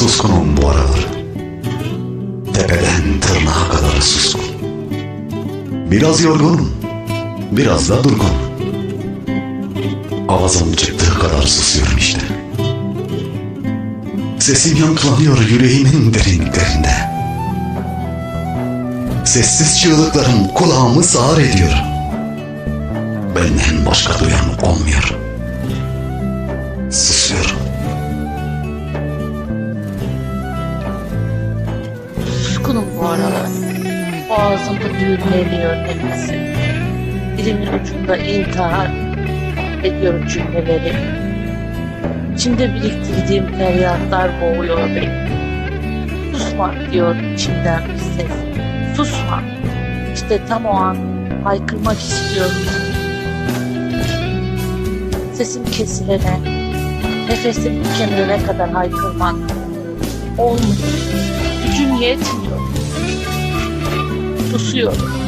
Suskunum bu aralar. Tepeden tırnağa kadar suskun. Biraz yorgunum. Biraz da durgun. Avazım çıktığı kadar susuyorum işte. Sesim yankılanıyor yüreğimin derinliklerinde. Sessiz çığlıklarım kulağımı sağır ediyor. Benden başka duyan olmuyor. Suskunum bu aralar. Boğazımda düğümleniyor nefesim. Dilimin ucunda intihar ediyorum cümleleri. İçimde biriktirdiğim feryatlar boğuyor beni. Susma diyor içimden bir ses. Susma. İşte tam o an haykırmak istiyorum. Sesim kesilene, nefesim tükenene kadar haykırmak olmuyor. Gücüm yetmiyor. Susuyorum.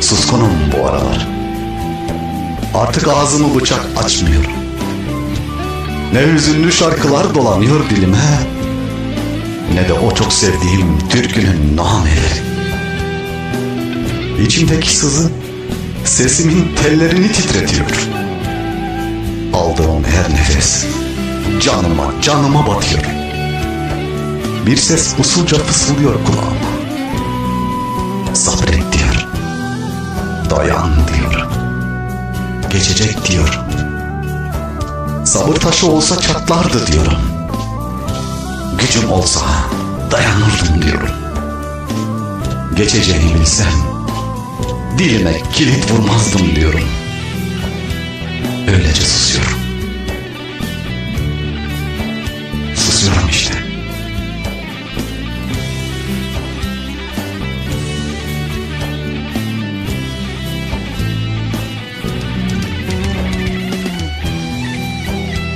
Suskunum bu aralar. Artık ağzımı bıçak açmıyorum. Ne hüzünlü şarkılar dolanıyor dilime ne de o çok sevdiğim türkünün nameleri. İçimdeki sızı sesimin tellerini titretiyor. Aldığım her nefes canıma canıma batıyor. Bir ses usulca fısıldıyor kulağıma. Sabret diyor. Dayan diyor. Geçecek diyor. Sabır taşı olsa çatlardı diyorum. Gücüm olsa dayanırdım diyorum. Geçeceğini bilsem dilime kilit vurmazdım diyorum.